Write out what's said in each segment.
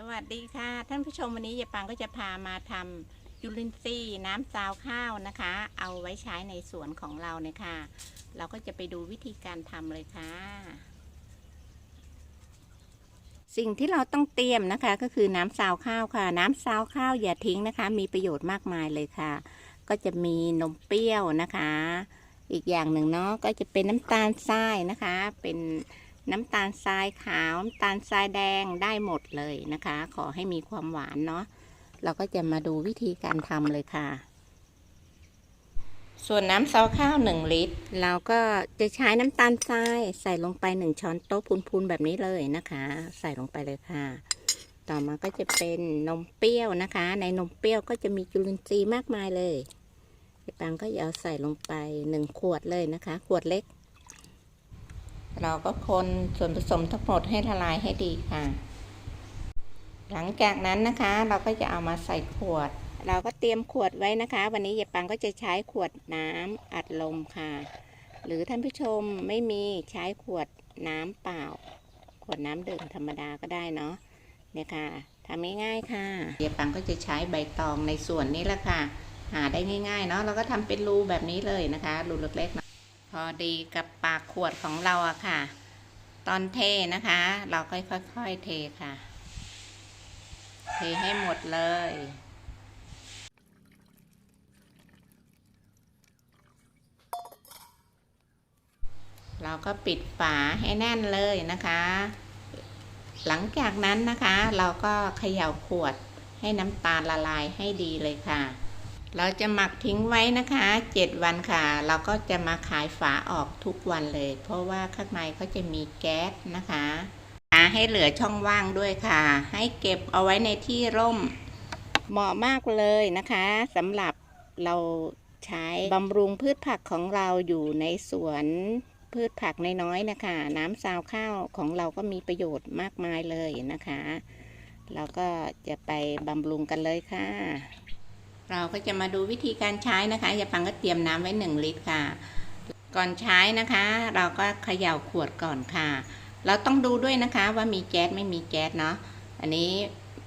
สวัสดีค่ะ ท่านผู้ชมวันนี้ยายปังก็จะพามาทำจุลินทรีย์น้ำซาวข้าวนะคะ เอาไว้ใช้ในสวนของเราเนี่ยค่ะ เราก็จะไปดูวิธีการทำเลยค่ะ สิ่งที่เราต้องเตรียมนะคะ ก็คือน้ำซาวข้าวค่ะ น้ำซาวข้าวอย่าทิ้งนะคะ มีประโยชน์มากมายเลยค่ะ ก็จะมีนมเปรี้ยวนะคะ อีกอย่างหนึ่งเนาะก็จะเป็นน้ำตาลทรายนะคะ เป็น น้ำตาลทรายขาวน้ำตาลทรายแดงได้หมดเลยนะคะ ขอให้มีความหวานเนาะเราก็จะมาดูวิธีการทำเลยค่ะ ส่วนน้ำซาวข้าว 1 ลิตร เราก็จะใช้น้ำตาลทรายใส่ลงไป 1 ช้อนโต๊ะพูนๆแบบนี้เลยนะคะ ใส่ลงไปเลยค่ะ ต่อมาก็จะเป็นนมเปรี้ยวนะคะ ในนมเปรี้ยวก็จะมีจุลินทรีย์มากมายเลยปังก็จะเอาใส่ลงไป 1 ขวดเลยนะคะ ขวดเล็ก เราก็คนส่วนผสมทั้งหมดให้ละลายให้ดีค่ะ หลังจากนั้นนะคะเราก็จะเอามาใส่ขวด เราก็เตรียมขวดไว้นะคะ วันนี้ยายปังก็จะใช้ขวดน้ำอัดลมค่ะ หรือท่านผู้ชมไม่มีใช้ขวดน้ำเปล่า ขวดน้ำดื่มธรรมดาก็ได้เนาะเนี่ยค่ะทำง่ายๆค่ะยายปังก็จะใช้ใบตองในส่วนนี้แหละค่ะ หาได้ง่ายๆเนาะเราก็ทำเป็นรูแบบนี้เลยนะคะ รูเล็กๆนะ อดีกับปากขวดของเราอะค่ะ ตอนเทนะคะ เราค่อยๆเทค่ะ เทให้หมดเลยเราก็ปิดฝาให้แน่นเลยนะคะ หลังจากนั้นนะคะ เราก็เขย่าขวดให้น้ำตาลละลายให้ดีเลยค่ะ เราจะหมักทิ้งไว้นะคะ 7 วันค่ะ เราก็จะมาขายฝาออกทุกวันเลย เพราะว่าข้างในเขาจะมีแก๊สนะคะหาให้เหลือช่องว่างด้วยค่ะ ให้เก็บเอาไว้ในที่ร่ม เหมาะมากเลยนะคะสำหรับเราใช้บำรุงพืชผักของเราอยู่ในสวนพืชผักน้อยๆนะคะ น้ำซาวข้าวของเราก็มีประโยชน์มากมายเลยนะคะ เราก็จะไปบำรุงกันเลยค่ะ เราก็จะมาดูวิธีการใช้นะคะยาปังก็เตรียมน้ำไว้ 1 ลิตรค่ะ ก่อนใช้นะคะ เราก็เขย่าขวดก่อนค่ะ เราต้องดูด้วยนะคะว่ามีแก๊สไม่มีแก๊สเนาะอันนี้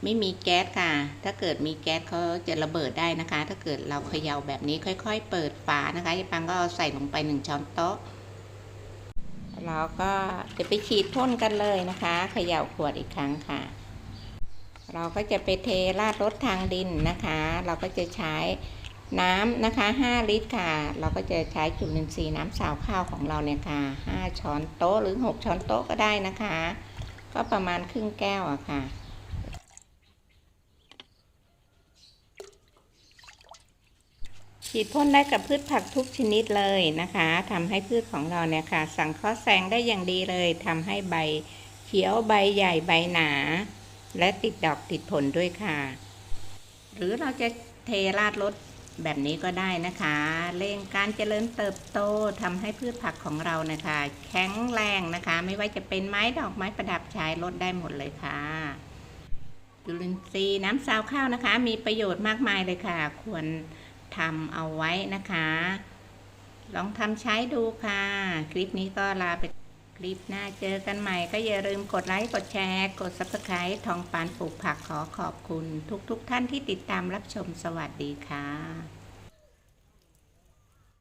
ไม่มีแก๊สค่ะ ถ้าเกิดมีแก๊สเขาจะระเบิดได้นะคะ ถ้าเกิดเราเขย่าแบบนี้ค่อย ๆ เปิดฝานะคะยายปังก็ใส่ลงไปหนึ่งช้อนโต๊ะเราก็จะไปฉีดพ่นกันเลยนะคะ เขย่าขวดอีกครั้งค่ะ เราก็จะไปเทราดรถทางดินนะคะ เราก็จะใช้น้ำนะคะ 5 ลิตรค่ะ เราก็จะใช้จุลินทรีย์น้ำสาวข้าวของเราเนี่ยค่ะ 5 ช้อนโต๊ะหรือ 6 ช้อนโต๊ะก็ได้นะคะ ก็ประมาณครึ่งแก้วอะค่ะฉีดพ่นได้กับพืชผักทุกชนิดเลยนะคะทำให้พืชของเราเนี่ยค่ะ สังเคราะห์แสงได้อย่างดีเลยทำให้ใบเขียวใบใหญ่ใบหนา และติดดอกติดผลด้วยค่ะ หรือเราจะเทราดรถแบบนี้ก็ได้นะคะ เร่งการเจริญเติบโตทำให้พืชผักของเรานะคะ แข็งแรงนะคะ ไม่ว่าจะเป็นไม้ดอกไม้ประดับใช้ลดได้หมดเลยค่ะจุลินทรีย์น้ำซาวข้าวนะคะ มีประโยชน์มากมายเลยค่ะ ควรทำเอาไว้นะคะ ลองทำใช้ดูค่ะ คลิปนี้ก็ลาไป คลิปหน้าเจอกันใหม่ก็อย่าลืมกดไลค์กดแชร์ กด subscribe ทองปานปลูกผักขอขอบคุณ ทุกๆทท่านที่ติดตามรับชมสวัสดีค่ะ